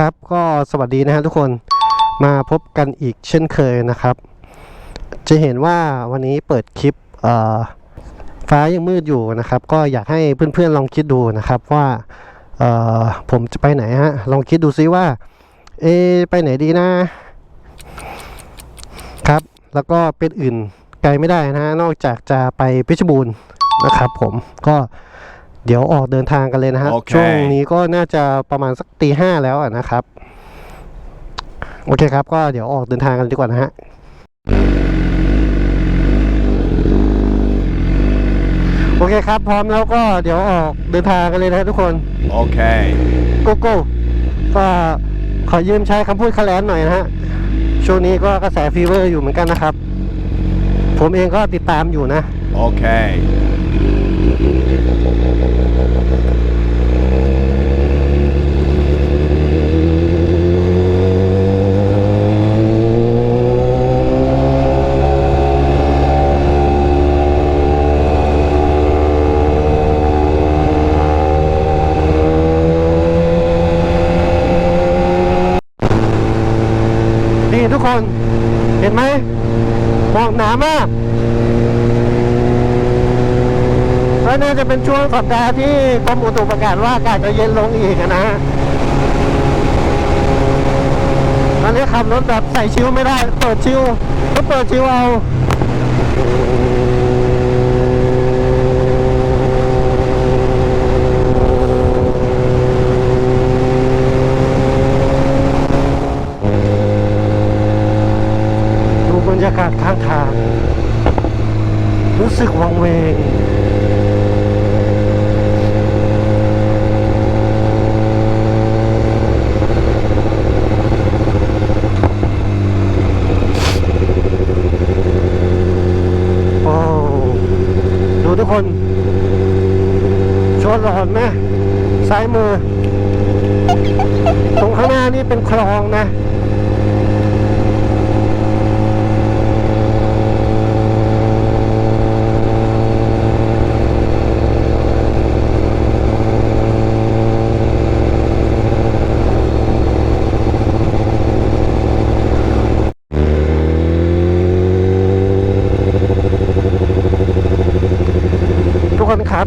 ครับก็สวัสดีนะฮะทุกคนมาพบกันอีกเช่นเคยนะครับ จะเห็นว่าวันนี้เปิดคลิปเอ่อฟ้ายังมืดอยู่นะครับ ก็อยากให้เพื่อนๆลองคิดดูนะครับว่าเออผมจะไปไหนฮะลองคิดดูซิว่าเอไปไหนดีนะครับ แล้วก็เป็นอื่นไกลไม่ได้นะฮะนอกจากจะไปเพชรบูรณ์นะครับ ผมก็ เดี๋ยวออกเดินทางกันเลยนะฮะโอเคช่วงนี้ก็น่าจะประมาณสักตีห้าแล้วอะนะครับ โอเคครับ ก็เดี๋ยวออกเดินทางกันดีกว่านะฮะโอเคครับ พร้อมแล้วก็เดี๋ยวออกเดินทางกันเลยนะทุกคน Okay. โกโก้ก็ขอยืมใช้คำพูดคาแลนหน่อยนะฮะ ช่วงนี้ก็กระแสฟีเวอร์อยู่เหมือนกันนะครับ ผมเองก็ติดตามอยู่นะ Okay. นี่ ทุกคน เห็นไหมหมอกหนามากแล้ว น่าจะเป็นช่วงสัปดาห์ที่กรมอุตุประกาศว่าอากาศจะเย็นลงอีกนะตอนนี้ขับรถแบบใส่ชิวไม่ได้ เปิดชิวก็เปิดชิวเอาดูบรรยากาศข้างทางรู้สึกวังเวง โอ้ดูทุกคนชวนร้อนไหม ซ้ายมือ ตรงข้างหน้านี่เป็นคลองนะ ทุกคนครับ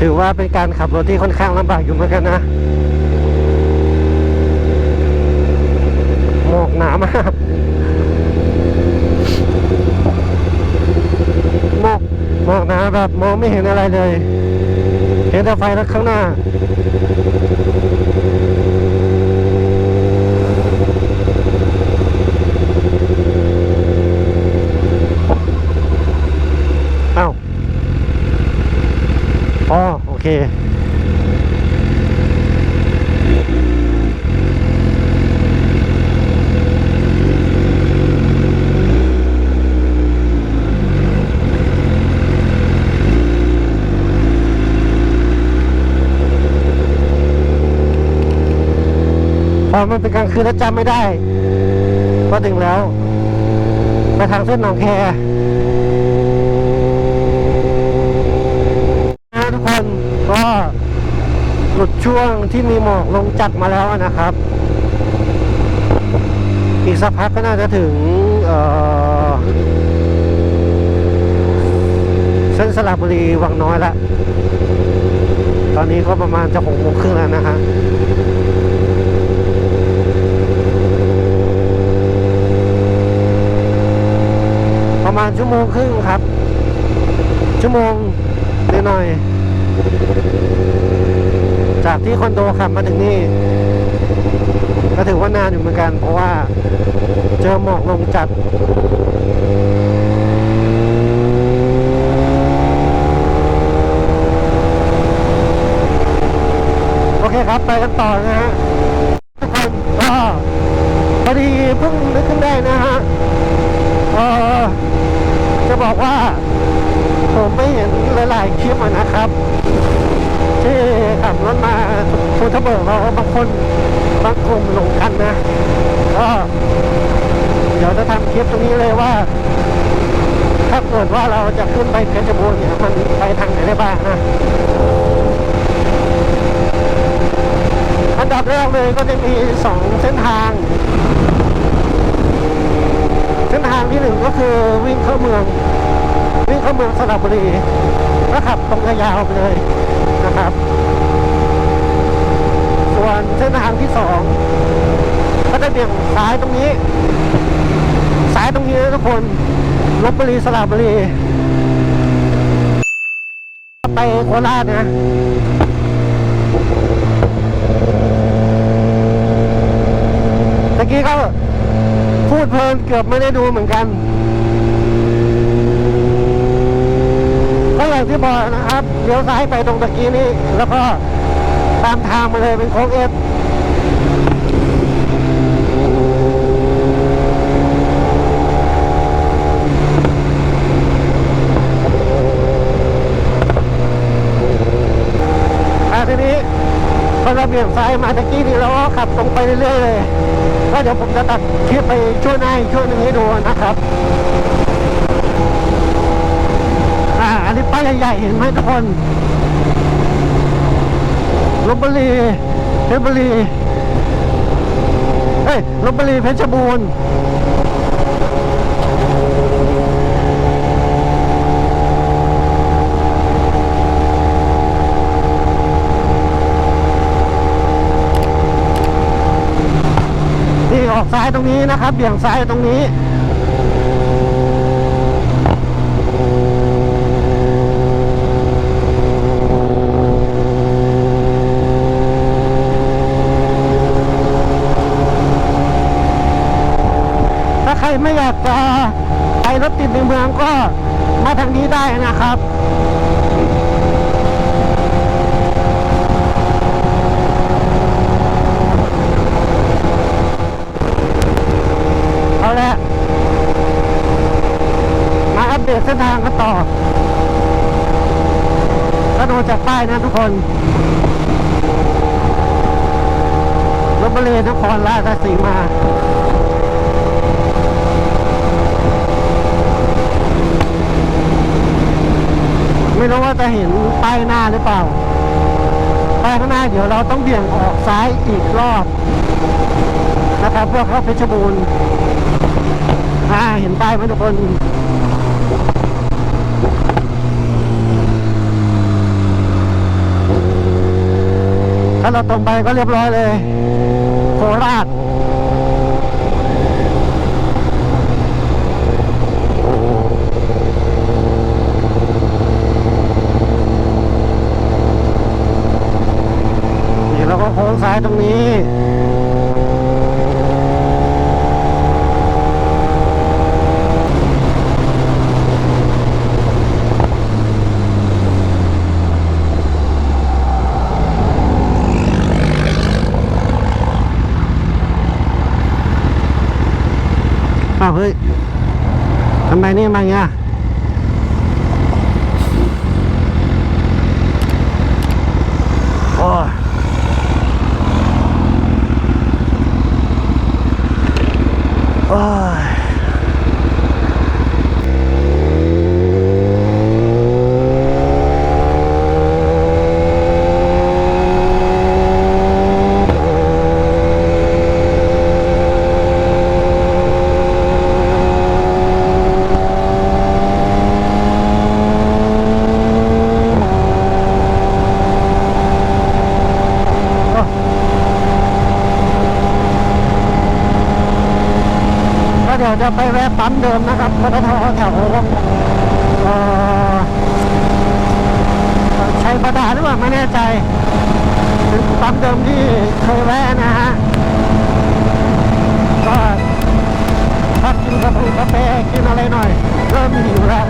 ถือ ว่าเป็นการขับรถที่ค่อนข้างลำบากอยู่เหมือนกันนะหมอกหนามากหมอกหมอกหนาแบบมองไม่เห็นอะไรเลย เห็นแต่ไฟรถข้างหน้า เอ้า อ๋อ โอเค พอมันเป็นกลางคืนแล้วจำไม่ได้ว่าถึงแล้ว ไปทางเส้นหนองแค นะทุกคนก็ หลุดช่วงที่มีหมอกลงจัดมาแล้วนะครับ อีกสักพักก็น่าจะถึงเส้นสระบุรีวังน้อยละ ตอนนี้ก็ประมาณจะหกโมงครึ่งแล้วนะฮะประมาณชั่วโมงครึ่งครับ ชั่วโมงนิดหน่อย จากที่คอนโดขับมาถึงนี่ ก็ถือว่านานอยู่เหมือนกัน เพราะว่าเจอหมอกลงจัดโอเคครับ ไปกันต่อนะฮะ ทุกคนก็พอดีเพิ่งนึกขึ้นได้นะฮะเออจะบอกว่า ผมไม่เห็นหลายๆคลิปอะ นะครับ ที่ขับรถมาภูทับเบิกเราบางคนบางกลุ่มหลงกันนะ ก็เดี๋ยวจะทำคลิปตรงนี้เลยว่า ถ้าเกิดว่าเราจะขึ้นไปเพชรบูรณ์เนี่ยมันไปทางไหนได้บ้างนะอันดับแรกเลยก็จะมีสองเส้นทาง เส้นทางที่หนึ่งก็คือวิ่งเข้าเมือง วิ่งเข้าเมืองสระบุรีแล้วขับตรงยาวไปเลยนะครับ ส่วนเส้นทางที่สองก็จะเบี่ยงซ้ายตรงนี้ซ้ายตรงนี้นะทุกคนลบบุรีสระบุรีไปโคราชนะตะกี้ก็พูดเพลินเกือบไม่ได้ดูเหมือนกันก็ อย่างที่บอกนะครับเลี้ยวซ้ายไปตรงตะกี้นี้ แล้วก็ตามทางมาเลยเป็นโค้งเอฟทีนี้พอเราเบี่ยงซ้ายมาตะกี้นี้เราก็ขับตรงไปเรื่อยๆเลยก็เดี๋ยวผมจะตัดคลิปไปช่วยหน้าอีกช่วยหนึงให้ดูนะครับ อ่าอันนี้ป้ายใหญ่ๆเห็นไหมทุกคนลบบุรีเพชรบุรีเฮ้ยลบบุรีเพชรบูรณ์นี่ออกซ้ายตรงนี้นะครับเบี่ยงซ้ายตรงนี้ ถ้าใคร ไม่อยากจะไปรถติดในเมืองก็มาทางนี้ได้นะครับเอาละมาอัปเดตเส้นทางกันต่อก็ดูจากป้ายนะทุกคนรถบริเวณนครราชสีมา ไม่รู้ว่าจะเห็นป้ายหน้าหรือเปล่าป้ายข้างหน้าเดี๋ยวเราต้องเบี่ยงออกซ้ายอีกรอบนะครับเพื่อเข้าเพชรบูรณ์อ่าเห็นป้ายไหมทุกคนถ้าเราตรงไปก็เรียบร้อยเลย โคราช นี่เราก็โค้ง ซ้ายตรงนี้อ้าวเฮ้ยทำไมนี่มาเงี้ยโอ้ยโอ้ยก็เดี๋ยวจะไปแวะปั๊มเดิมนะครับ ปตทแถวเอ่อชัยประดาหรือเปล่าไม่แน่ใจเป็นปั๊มเดิมที่เคยแวะนะฮะ ก็พักกินกาแฟกาแฟกินอะไรหน่อย เริ่มหิวแล้ว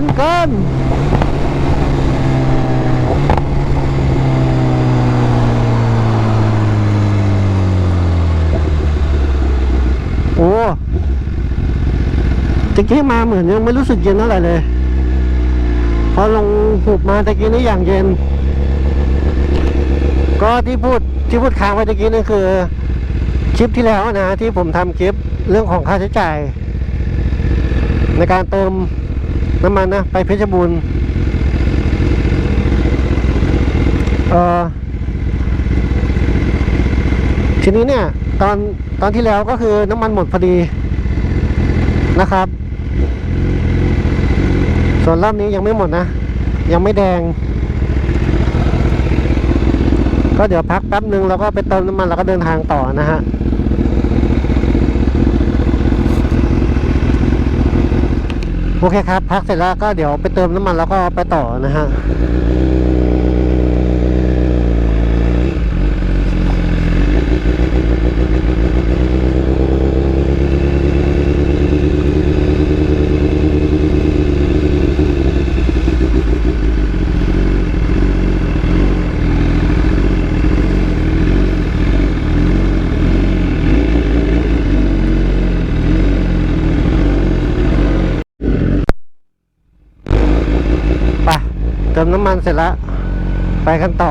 ยเย็นเกินโอ้ตะกี้มาเหมือนยังไม่รู้สึกเย็นเท่าไหร่เลย พอลงหุบมาตะกี้นี่อย่างเย็น ก็ที่พูดที่พูดค้างไว้ตะกี้นี่คือคลิปที่แล้วนะที่ผมทำคลิปเรื่องของค่าใช้จ่าย ในการเติม น้ำมันนะ ไปเพชรบูรณ์ทีนี้เนี่ย ตอนตอนที่แล้วก็คือน้ำมันหมดพอดีนะครับ ส่วนรอบนี้ยังไม่หมดนะ ยังไม่แดง ก็เดี๋ยวพักแป๊บหนึ่งแล้วก็ไปเติมน้ำมันแล้วก็เดินทางต่อนะฮะ โอเคครับ พักเสร็จแล้วก็เดี๋ยวไปเติมน้ำมันแล้วก็ไปต่อนะฮะ ไป เติมน้ำมันเสร็จแล้ว ไปกันต่อ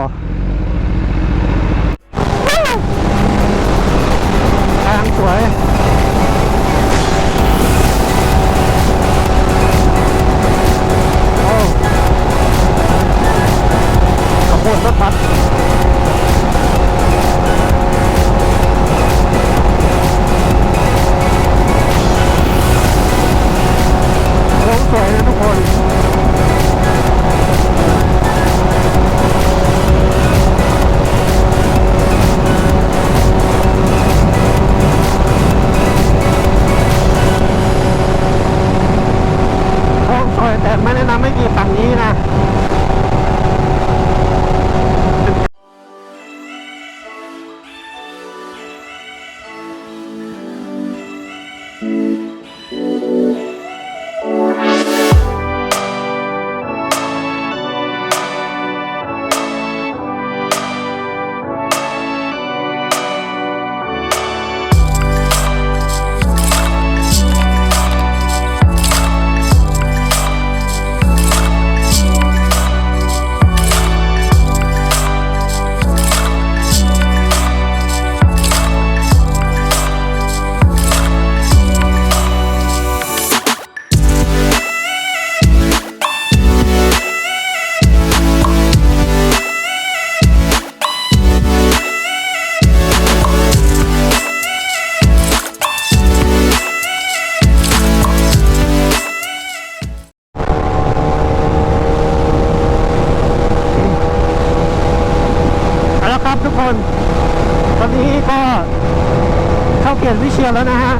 เข้าเขตวิเชียรแล้วนะฮะ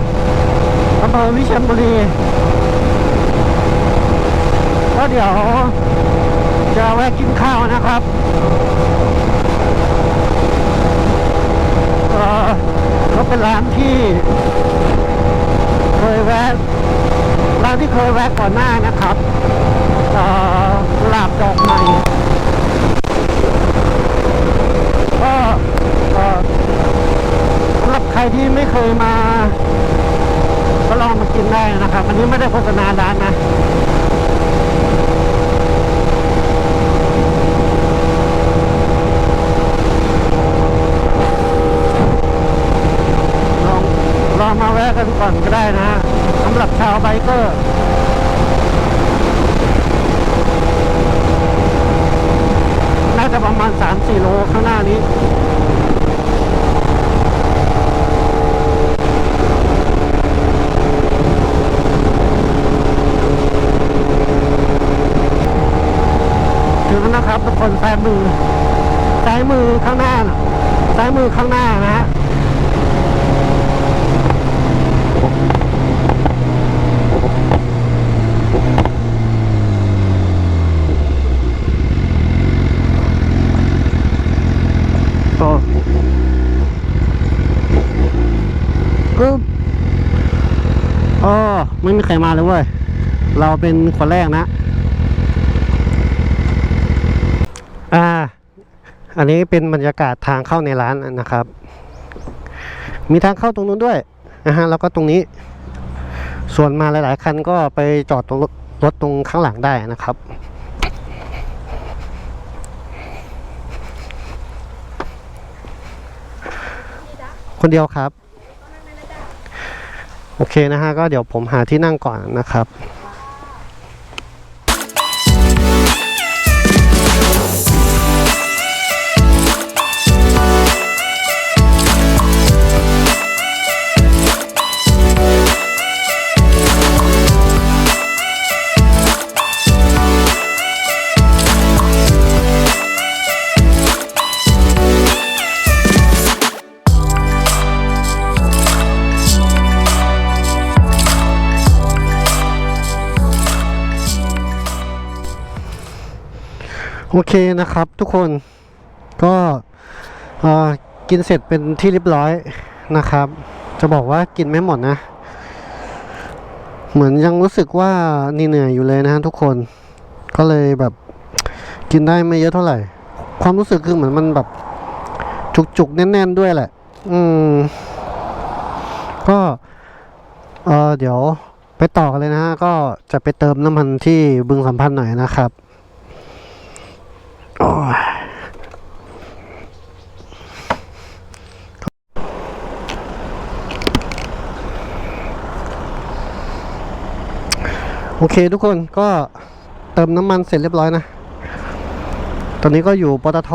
อำเภอวิเชียรบุรีก็เดี๋ยวจะแวะกินข้าวนะครับเออเขาเป็นร้านที่ เคยแวะร้านที่เคยแวะก่อนหน้านะครับเอ่อกุหลาบดอกใหม่ก็ สำหรับใครที่ไม่เคยมาก็ลองมากินได้นะครับ อันนี้ไม่ได้โฆษณาร้านนะลองลองมาแวะกันก่อนก็ได้นะฮะสำหรับชาวไบเกอร์น่าจะประมาณ 3-4 โลข้างหน้านี้ ถึงแล้วนะครับ ทุกคนซ้ายมือซ้ายมือข้างหน้าซ้ายมือข้างหน้านะฮะก็อ๋อไม่มีใครมาเลยเว้ย เราเป็นคนแรกนะ อ่า อันนี้เป็นบรรยากาศทางเข้าในร้านนะครับ มีทางเข้าตรงนู้นด้วยนะฮะแล้วก็ตรงนี้ ส่วนมาหลาย ๆ คันก็ไปจอดตรงรถตรงข้างหลังได้นะครับคนเดียวครับ โอเคนะฮะ ก็เดี๋ยวผมหาที่นั่งก่อนนะครับ โอเคนะครับทุกคนก็กินเสร็จเป็นที่เรียบร้อยนะครับ จะบอกว่ากินไม่หมดนะ เหมือนยังรู้สึกว่านี่เหนื่อยอยู่เลยนะฮะทุกคนก็เลยแบบกินได้ไม่เยอะเท่าไหร่ ความรู้สึกคือเหมือนมันแบบจุกๆแน่น ๆ ด้วยแหละ อืม ก็เออเดี๋ยวไปต่อกันเลยนะฮะ ก็จะไปเติมน้ำมันที่บึงสัมพันธ์หน่อยนะครับ โอเคทุกคนก็เติมน้ำมันเสร็จเรียบร้อยนะ ตอนนี้ก็อยู่ปตท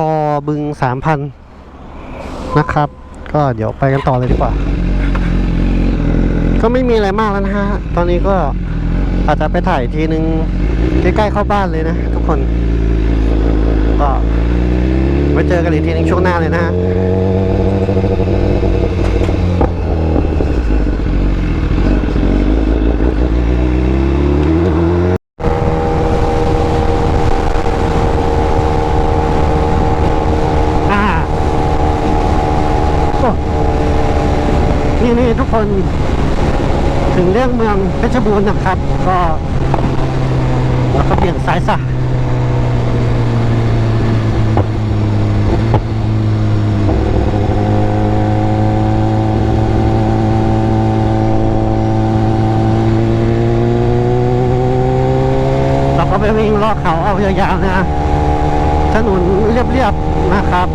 บึงสามพันนะครับ ก็เดี๋ยวไปกันต่อเลยดีกว่า ก็ไม่มีอะไรมากแล้วนะฮะ ตอนนี้ก็อาจจะไปถ่ายทีนึง ใกล้ๆเข้าบ้านเลยนะทุกคน ก็ไว้เจอกันอีกทีนึงช่วงหน้าเลยนะฮะโอ้นี่นี่ทุกคนถึงเรื่องเมืองเพชรบูรณ์นะครับ ก็เราก็เบี่ยงซ้ายซะ เราก็ไปวิ่ง ลอดเขาเอายาวๆนะถนนเรียบๆนะครับ